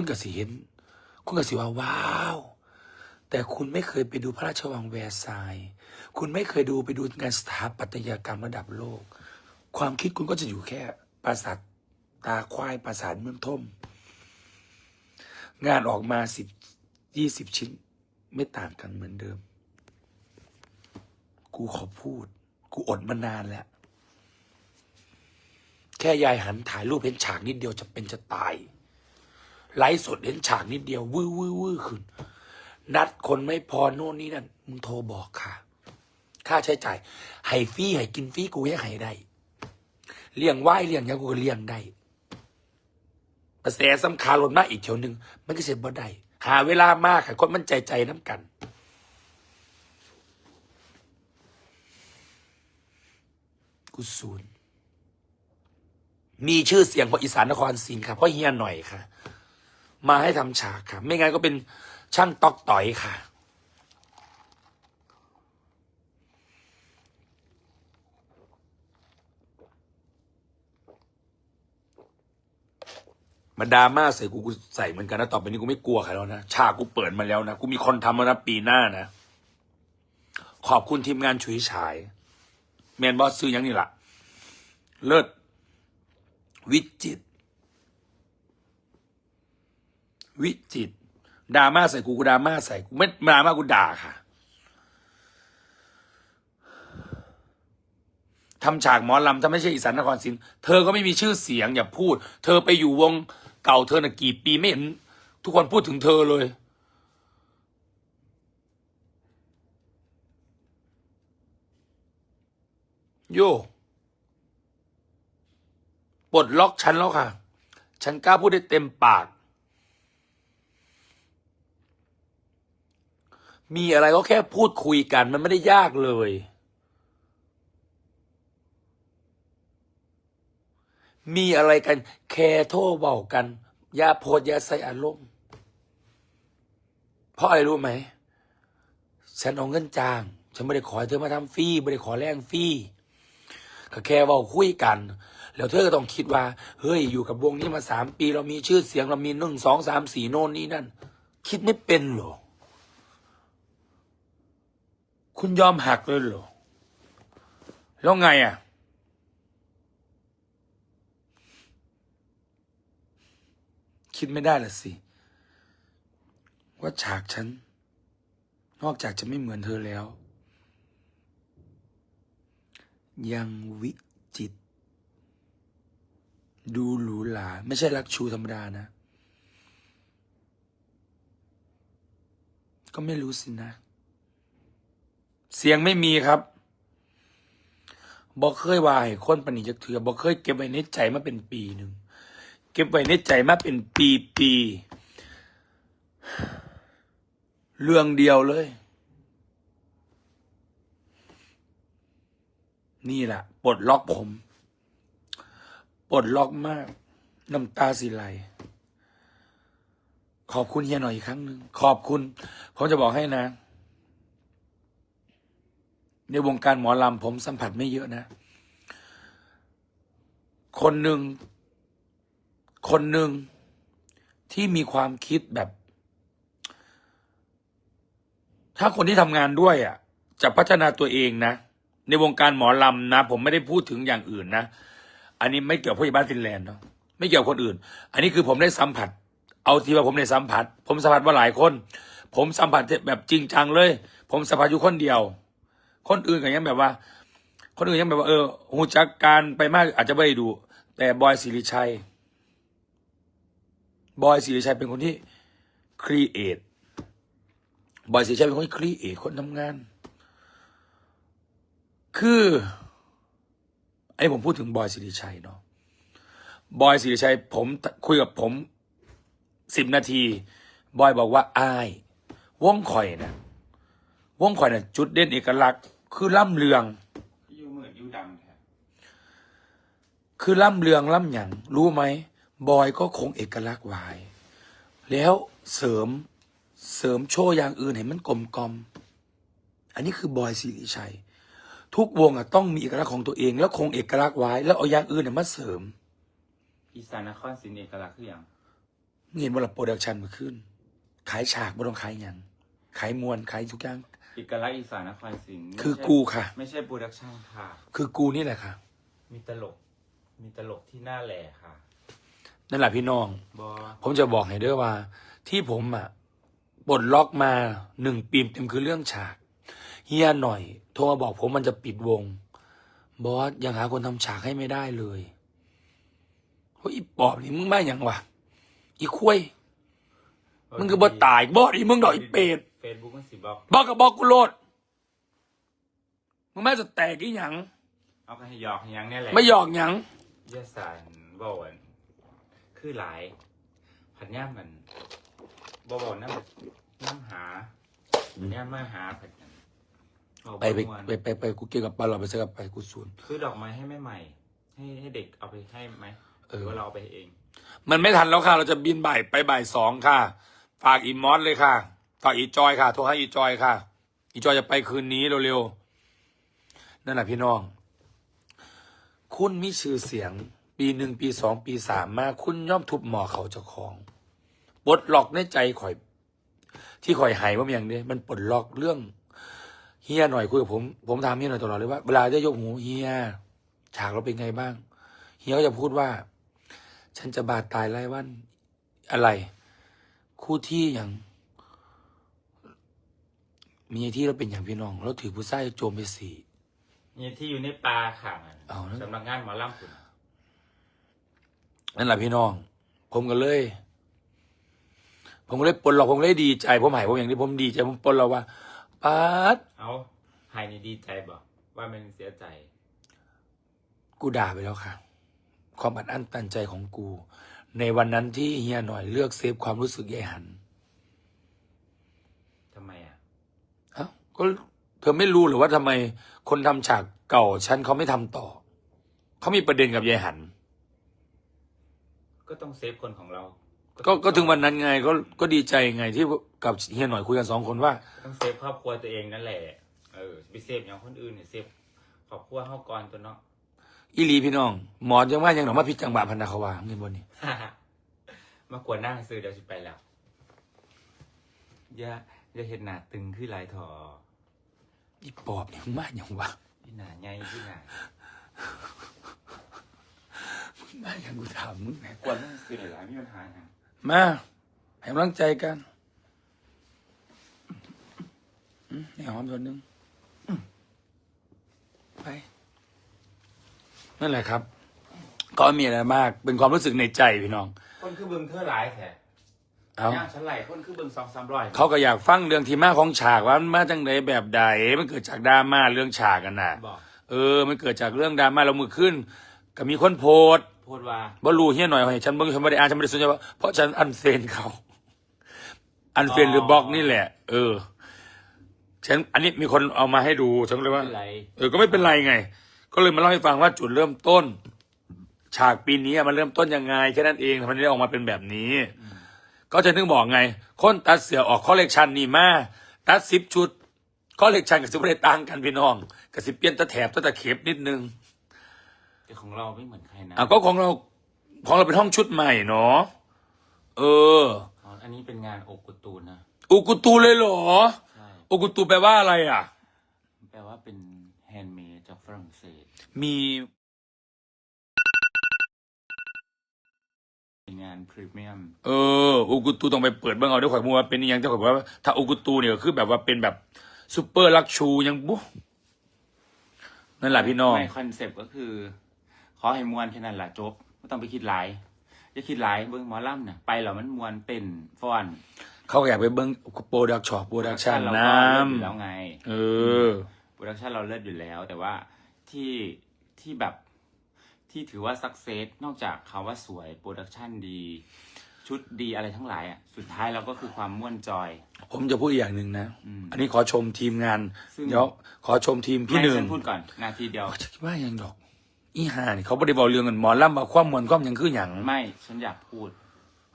คุณก็สิเห็น คุณก็สิว่าว้าว แต่คุณไม่เคยไปดูพระราชวังแวร์ซายน์คุณไม่เคยดูไปดูงานสถาปัตยกรรมระดับโลก ความคิดคุณก็จะอยู่แค่ปราสาทตาควายปราสาทเมืองท่มงานออกมาสิบยี่สิบชิ้น ไม่ต่างกันเหมือนเดิม กูขอพูด กูอดมานานแล้ว แค่ยายหันถ่ายรูปเห็นฉากนิดเดียวจะเป็นจะตาย ไลฟ์สดเห็นฉากนิดเดียววื้อวื้อวื้อขึ้น นัดคนไม่พอโน่นนี่นั่นมึงโทรบอกค่ะ ค่าใช้จ่ายให้ฟรีให้กินฟรีกูยังให้ได้เลี้ยงไหวเลี้ยงยังกูก็เลี้ยงได้กระแสสำคัญลดมากอีกเที่ยวหนึ่งมันก็เสร็จบ่ได้หาเวลามากค่ะคนมันใจใจน้ำกันกูศูนย์มีชื่อเสียงเพราะอีสานนครศรีค่ะเพราะเฮียหน่อยค่ะ มาให้ทำฉากค่ะ ไม่งั้นก็เป็นช่างตอกต่อยค่ะ มาดราม่าใส่กูกูใส่เหมือนกันนะต่อไปนี้กูไม่กลัวใครแล้วนะฉากกูเปิดมาแล้วนะ กูมีคนทำมานะปีหน้านะ ขอบคุณทีมงานฉุยฉายแมนบอสซื้อยังนี่ล่ะ เลิศวิจิตร วิจิตดราม่าใส่กูกูดราม่าใส่กูไม่ดราม่ากูด่าค่ะทำฉากหมอลำถ้าไม่ใช่อีสานนครศรีเธอก็ไม่มีชื่อเสียงอย่าพูด เธอไปอยู่วงเก่าเธอน่ะกี่ปีไม่เห็น ทุกคนพูดถึงเธอเลย โยปลดล็อกฉันแล้วค่ะ ฉันกล้าพูดได้เต็มปาก มีอะไรก็แค่พูดคุยกัน มันไม่ได้ยากเลย มีอะไรกัน แค่โทรเบากันอย่าโพดอย่าใส่อารมณ์ เพราะอะไรรู้ไหม ฉันเอาเงินจ้าง ฉันไม่ได้ขอเธอมาทำฟรีไม่ได้ขอแรงฟรีก็แค่เว่าคุยกัน แล้วเธอก็ต้องคิดว่า เฮ้ย อยู่กับวงนี้มาสามปี เรามีชื่อเสียงเรามีหนึ่งสองสามสี่โน่นนี่นั่น คิดไม่เป็นหรอ คุณยอมหักเลยเหรอ แล้วไงอะ คิดไม่ได้ละสิ ว่าฉากฉัน นอกจากจะไม่เหมือนเธอแล้ว ยังวิจิต ดูหรูหรา ไม่ใช่รักชูธรรมดานะ ก็ไม่รู้สินะ เสียงไม่มีครับบอกเคยว่าให้คนปณิจักเถือบอกเคยเก็บไว้ในใจมาเป็นปีหนึ่งเก็บไว้ในใจมาเป็นปีปีเรื่องเดียวเลย นี่แหละปลดล็อกผมปลดล็อกมากน้ำตาสิไหลขอบคุณเฮียหน่อยอีกครั้งหนึ่งขอบคุณ ผมจะบอกให้นะ ในวงการหมอลำผมสัมผัสไม่เยอะนะ คนหนึ่ง คนหนึ่งที่มีความคิดแบบ ถ้าคนที่ทำงานด้วยอะ จะพัฒนาตัวเองนะ ในวงการหมอลำนะ ผมไม่ได้พูดถึงอย่างอื่นนะ อันนี้ไม่เกี่ยวกับผู้ใหญ่บ้านฟินแลนด์เนาะไม่เกี่ยวกับคนอื่น อันนี้คือผมได้สัมผัส เอาที่ว่าผมได้สัมผัส ผมสัมผัสว่าหลายคน ผมสัมผัสแบบจริงจังเลย ผมสัมผัสอยู่คนเดียว คนอื่นก็ยังแบบว่า คนอื่นยังแบบว่าเออหูจักการไปมากอาจจะไม่ได้ดู แต่บอยสิริชัย บอยสิริชัยเป็นคนที่ครีเอทบอยสิริชัยเป็นคนที่ครีเอทคนทำงาน คือไอ้ผมพูดถึงบอยสิริชัยเนาะบอยสิริชัยผมคุยกับผมสิบนาที บอยบอกว่าอายวงข่อยนะวงข่อยนะจุดเด่นเอกลักษณ์ คือล่ำเลืองอยู่เหมือนอยู่ดำแท้คือล่ำเลืองล่ำหยังรู้ไหม บอยก็คงเอกลักษณ์ไว้ แล้วเสริมเสริมโชว์อย่างอื่นให้มันกลมกลอม อันนี้คือบอยสิริชัย ทุกวงอะต้องมีเอกลักษณ์ของตัวเอง แล้วคงเอกลักษณ์ไว้ แล้วเอาอย่างอื่นเนี่ยมาเสริม อีสานนครศรีเอกลักษณ์คืออย่างเห็นว่าเราโปรดักชันมาขึ้น ขายฉากไม่ต้องขายหยังขายมวลขายทุกอย่าง เอกลักษณ์อีสานนครศรีไม่คือใช่กูค่ะ ไม่ใช่โปรดักชั่นค่ะ คือกูนี่แหละค่ะ มีตลก มีตลกที่หน้าแหล่ค่ะนั่นแหละพี่น้อง บอผมจะบอกให้เด้อว่า ที่ผมอะปลดล็อกมาหนึ่งปีเต็มคือเรื่องฉากเฮียหน่อย โทรมาบอกผมมันจะปิดวง บอสยังหาคนทำฉากให้ไม่ได้เลยเฮ้ยอีปอบนี่มึงมาอย่างวะอีคุยมึงก็บ่ตายบอสอีมึงดอกอีเป็ดเฟ ซบุ๊กมันสิบอกบอกกับบอกกูโลดมึงแม่จะแตกอีหยังเอาไปให้หยอกให้หยังเนี่ยแหละไม่หยอกหยังยาสารบอกว่าคือหลายผัดย่ามมันบบอกน้ำน้ำหาผัดย่ามมาหาผัดกันเอาไปไปม่วนไปไปไปกูเกี่ยวกับปลาเราไปเสกับไปกูสูน ซื้อดอกไม้ให้แม่ใหม่ ให้ให้เด็กเอาไปให้ไหมเออ หรือว่าเราเอาไปเอง มันไม่ทันแล้วค่ะ เราจะบินบ่ายไปบ่ายสองค่ะ ฝากอีมอสเลยค่ะ ฝากอีจอยค่ะ โทรให้อีจอยค่ะ อีจอยจะไปคืนนี้เร็วๆ นั่นแหละพี่น้อง คุณมีชื่อเสียง ปีหนึ่งปีสองปีสามมา คุณย่อมทุบหมอเขาเจ้าของปลดล็อกในใจข่อย ที่ข่อยหายว่าอย่างนี้มันปลดล็อกเรื่องเฮียหน่อยคุยกับผม ผมถามเฮียหน่อยตลอดเลยว่าเวลาได้ยกหูเฮียฉากเราเป็นไงบ้าง เฮียก็จะพูดว่า ฉันจะบาดตายไร้วันอะไร คู่ที่อย่าง มีที่เราเป็นอย่างพี่น้องเราถือผู้ชายโจมไปสี่ นี่ที่อยู่ในปลาค่ะมันเอาแล้วสำนักงานหมอลำคุณนั่นแหละพี่น้อง ผมก็เลย ผมก็เลยปลดล็อกผมก็เลยดีใจ ผมหายผมอย่างนี้ผมดีใจผมปลดล็อกว่าป๊าดเอาหายนี่ดีใจบอกว่ามันเสียใจ กูด่าไปแล้วค่ะ ความอัดอั้นตันใจของกู ในวันนั้นที่เฮียหน่อยเลือกเซฟความรู้สึกยายหัน ทำไมอะ เอ้า ก็เธอไม่รู้หรือว่าทำไมคนทำฉากเก่าฉันเขาไม่ทำต่อ เขามีประเด็นกับยายหัน ก็ต้องเซฟคนของเรา ก็ก็ถึงวันนั้นไงก็ก็ดีใจไงที่กับเฮียหน่อยคุยกันสองคนว่าต้องเซฟครอบครัวตัวเองนั่นแหละเออไปเซฟอย่างคนอื่นเนี่ยเซฟครอบครัวเฮาก่อนตัวเนาะอีหลีพี่น้องหมอยังว่ายังหนอมาพิจังบาพันนาเขาว่าเงินบนนี้มากวนนั่งซื้อเดี๋ยวสิไปแล้วอย่าอย่าเห็นหน้าตึงขึ้นหลายถอ อีปอบเนี่ยมึงมาอย่างวะพี่หน้าใหญ่พี่หน้ามึงมาอย่างกูถามมึงไงกวนนั่งซื้อหลายๆมีปัญหาอย่างมาให้กำลังใจกันอืมนี่หอมตัวหนึงอืมไป นั่นแหละครับ ก็ไม่มีอะไรมาก เป็นความรู้สึกในใจพี่น้อง คนคือเบิ่งเธอหลายแท้ เอา ย่างฉันไหลคนคือเบิ่งสองสามร้อยเขาก็อยากฟังเรื่องที่มาของฉากว่ามันมาจังไดแบบใดมันเกิดจากดราม่าเรื่องฉากกันน่ะบอกเออ มันเกิดจากเรื่องดราม่าเรามือขึ้น ก็มีคนโพสต์พูดว่าบ่รู้เฮียหน่อยให้ฉันเบิ่งฉันไม่ได้อ่านฉันไม่ได้สนใจว่าเพราะฉันอันเฟรนเขา อันเฟรนหรือบล็อกนี่แหละ เออ ฉันอันนี้มีคนเอามาให้ดูฉันก็เลยว่า เป็นไรเออ ก็ไม่เป็นไรไง ก็เลยมาเล่าให้ฟังว่าจุดเริ่มต้น ฉากปีนี้มันเริ่มต้นยังไงแค่นั้นเองทำไมได้ออกมาเป็นแบบนี้ ก็จะนึกบอกไง คนตัดเสือออกคอลเลกชันนี่มาตัดสิบชุดคอลเลกชันกับสิบได้ต่างกันพี่น้องกับสิเปลี่ยนตะแถบตะตะเข็บนิดนึงแต่ของเราไม่เหมือนใครนะอะก็ของเราของเราเป็นห้องชุดใหม่เนาะเอออ๋ออันนี้เป็นงานโอกุตูนนะอุกุตูเลยเหรอใช่อุกุตูแปลว่าอะไรอะ แปลว่าเป็นแฮนด์เมดจากฝรั่งเศส มี งานพรีเมียมเอออุกุตูต้องไปเปิดเบื้องเอาด้วยข่อยมัวาเป็นอหยังแต่ข่อยบอกว่าถ้าอุกุตูเนี่ยก็คือแบบว่าเป็นแบบซูเปอร์ลักชูยังบุ๊นั่นแหละพี่น้องไม่คอนเซปต์ก็คือ ขอให้มวนแค่นั้นแหละจบไม่ต้องไปคิดหลายอย่าคิดหลายเบิ้งหมอลำน่ะไปแล้วมันมวนเป็นฟ้อน เขาก็อยากไปเบิ้งโปรดักช็อปโปรดักชันเราน้ก็เลิศอยู่แล้วไงำเออโปรดักชันเราเลิศอยู่แล้ว แต่ว่าที่ที่แบบ ที่ถือว่าสักเซสนอกจากคำว่าสวยโปรดักชันดี ชุดดีอะไรทั้งหลายอะสุดท้ายเราก็คือความม่วนจอย ผมจะพูดอีกอย่างหนึ่งนะ อืมอันนี้ขอชมทีมงาน ซึ่ง เดี๋ยวขอชมทีมพี่หนึ่งให้ฉัพูดก่อนนาทีเดียวเขาจะคิดว่าอย่างดอก อีห่านี่เขาไม่ได้บอกเรื่องกันหมอลำมาความมวลความหยังคือหยังไม่ฉันอยากพูด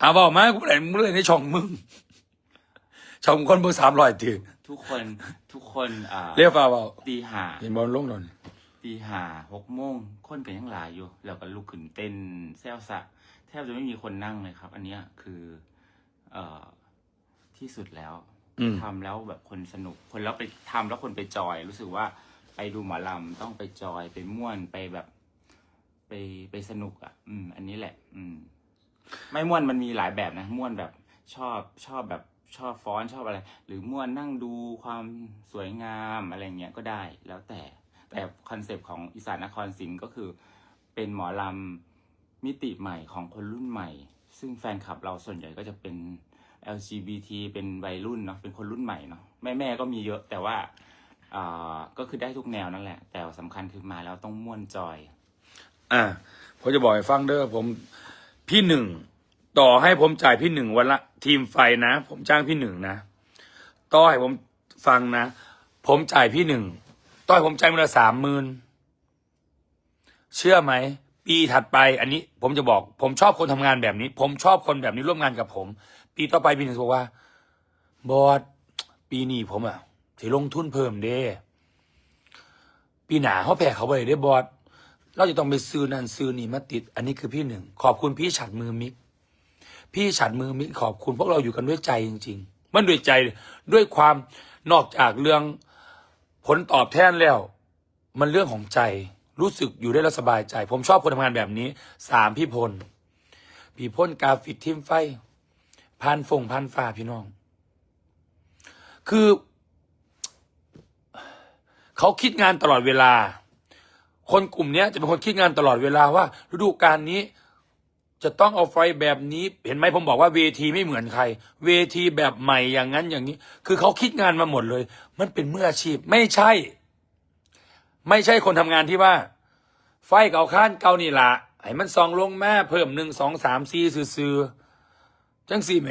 อ่าบอกมากูเลยมึงเลยในช่องมึง ช่องคนเบอร์สามร้อยตีทุกคนทุกคนอ่าเรียกฟ้าเปล่าตีหาเห็นบอลลงหน่อย ตีหาหกโมงคนก็ยังหลายอยู่ แล้วก็ลุกขึ้นเต้นแซวซะแทบจะไม่มีคนนั่งเลยครับ อันเนี้ยคือ เอ่อที่สุดแล้วอืม ทำแล้วแบบคนสนุก คนแล้วไปทำแล้วคนไปจอย รู้สึกว่าไปดูหมอลำต้องไปจอยไปม่วนไปแบบ ไปไปสนุกอะ อืม อันนี้แหละ อืม ไม่ม่วนมันมีหลายแบบนะ ม่วนแบบชอบชอบแบบชอบฟ้อนชอบอะไร หรือม่วนนั่งดูความสวยงามอะไรเงี้ยก็ได้แล้วแต่ แต่คอนเซปต์ของอีสานนครศรีก็คือเป็นหมอลำมิติใหม่ของคนรุ่นใหม่ ซึ่งแฟนคลับเราส่วนใหญ่ก็จะเป็น LGBT เป็นวัยรุ่นเนาะเป็นคนรุ่นใหม่เนาะแม่แม่ก็มีเยอะแต่ว่าอ่าก็คือได้ทุกแนวนั่นแหละ แต่สำคัญคือมาแล้วต้องม่วนจอย อ่าผมจะบอกให้ฟังเด้อผมพี่หนึ่งต่อให้ผมจ่ายพี่หนึ่งวันละทีมไฟนะ ผมจ้างพี่หนึ่งนะ ต่อให้ผมฟังนะ ผมจ่ายพี่หนึ่ง ต่อให้ผมใจมันละสามหมื่นเชื่อไหม ปีถัดไป อันนี้ ผมจะบอก ผมชอบคนทำงานแบบนี้ ผมชอบคนแบบนี้ร่วมงานกับผม ปีต่อไปปีหนึ่งบอกว่า บอสปีนี้ผมอะถือลงทุนเพิ่มเด้ปีหนาเขาแพ้เขาไปได้บอสเราจะต้องไปซื้อนั่นซื้อนี่มาติด อันนี้คือพี่หนึ่งขอบคุณพี่ฉัดมือมิกพี่ฉัดมือมิกขอบคุณพวกเราอยู่กันด้วยใจจริง ๆ มันด้วยใจด้วยความนอกจากเรื่อง ลตอบแทนแล้ว มันเรื่องของใจรู้สึกอยู่ได้แล้วสบายใจ ผมชอบคนทำงานแบบนี้สามพี่พลพี่พลกาฟิกทิมไฟพันฟงพันฟ้าพี่น้อง คือ เขาคิดงานตลอดเวลา คนกลุ่มเนี้ยจะเป็นคนคิดงานตลอดเวลาว่า ฤดูกาลนี้ จะต้องเอาไฟแบบนี้ เห็นไหมผมบอกว่าเวทีไม่เหมือนใคร เวทีแบบใหม่อย่างนั้นอย่างนี้ คือเขาคิดงานมาหมดเลย มันเป็นมืออาชีพไม่ใช่ ไม่ใช่คนทำงานที่ว่า ไฟเก่าข้านเก่านี่ละให้มันซองลงแม่เพิ่มหนึ่งสองสามสี่ซื่อๆจังสี่แหม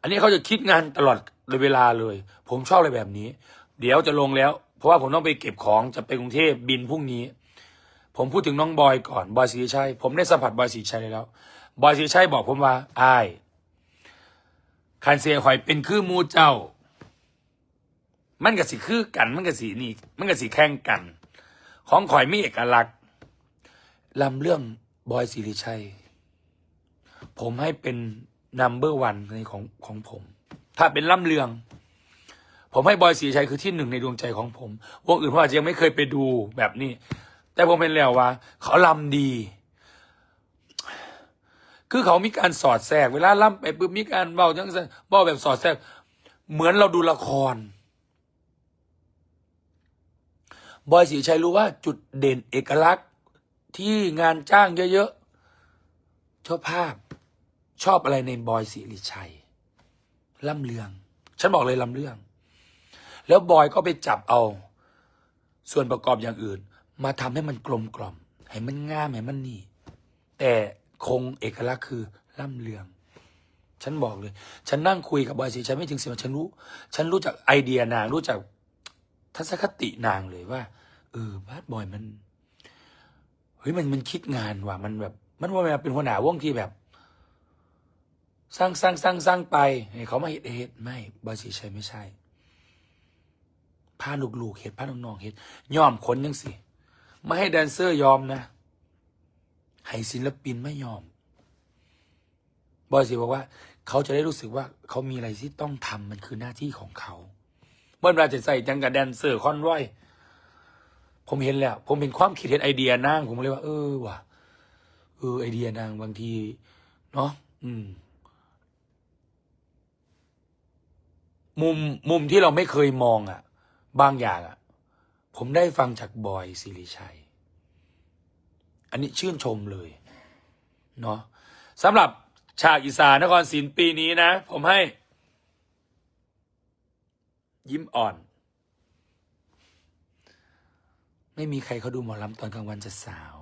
อันนี้เขาจะคิดงานตลอดเวลาเลย ผมชอบอะไรแบบนี้ เดี๋ยวจะลงแล้ว เพราะว่าผมต้องไปเก็บของจะไปกรุงเทพบินพรุ่งนี้ ผมพูดถึงน้องบอยก่อนบอยศรีชัยผมได้สัมผัสบอยศรีชัยแล้วบอยศรีชัยบอกผมว่าอายคันเสียข่อยเป็นคือมูเจ้า มันกับสิคือกัน มันกับสีนี่ มันกับสีแข่งกัน ของข่อยมีเอกลักษณ์ลำเรื่องบอยศรีชัย ผมให้เป็นนัมเบอร์วันในของของผม ถ้าเป็นล่ำเรือง ผมให้บอยศรีชัยคือที่หนึ่งในดวงใจของผม วงอื่นผมอาจจะยังไม่เคยไปดูแบบนี้ แต่ผมเป็นแล้วว่า เขาลำดี คือเขามีการสอดแทรกเวลาล่ำไปปุ๊บมีการเบาจังเบาแบบสอดแทรก เหมือนเราดูละคร บอยศรีชัยรู้ว่าจุดเด่นเอกลักษณ์ที่งานจ้างเยอะๆชอบภาพชอบอะไรในบอยศรีชัยล่ำเลือง ฉันบอกเลยล่ำเรือง แล้วบอยก็ไปจับเอา ส่วนประกอบอย่างอื่น มาทำให้มันกลมกล่อม ให้มันงามให้มันนี่ แต่คงเอกลักษณ์คือล่ำเลือง ฉันบอกเลย ฉันนั่งคุยกับบอยศรีชัยไม่ถึงสิบนาทีฉันรู้ ฉันรู้จักไอเดียนางรู้จักทัศนคตินางเลยว่า เออบาสบอยมันเฮ้ยมันมันคิดงานว่ะมันแบบ มันว่ามันเป็นหัวหน้าวงที่แบบ สร้างสร้างสร้างสร้างไปให้เขามาเฮ็ดเฮ็ดไม่บอยศรีชัยไม่ใช่พาลูกๆเฮ็ดพาน้องๆเฮ็ดย่อมคนยังสิ ไม่ให้แดนเซอร์ยอมนะ ให้ศิลปินไม่ยอม บอยสิบอกว่า เขาจะได้รู้สึกว่าเขามีอะไรที่ต้องทำมันคือหน้าที่ของเขาเมื่อเราจะใส่จังกับแดนเซอร์คอนร้อย ผมเห็นแล้ว ผมเห็นความคิดเห็นไอเดียนาง ผมเลยว่า เออว่ะเออไอเดียนางบางที เนาะอืม มุมมุมที่เราไม่เคยมองอะ่ะ บางอย่างอะ่ะ ผมได้ฟังจากบอยสิริชัย อันนี้ชื่นชมเลยเนาะสำหรับฉากอีสานนครศรีปีนี้นะ ผมให้ ยิ้มอ่อน ไม่มีใครเขาดูหมอลำตอนกลางวันจะสาว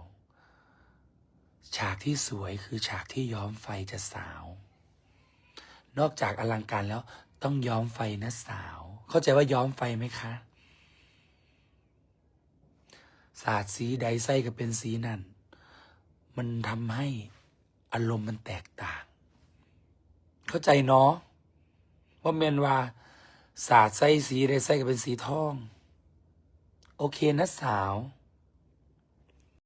ฉากที่สวยคือฉากที่ย้อมไฟจะสาว นอกจากอลังการแล้วต้องย้อมไฟนะสาว เข้าใจว่าย้อมไฟไหมคะ สาดสีใดไส้ก็เป็นสีนั่น มันทำให้อารมณ์มันแตกต่าง เข้าใจเนาะว่าเมนว่าสาดไส้สีใดไส้ก็เป็นสีทอง โอเคนะสาว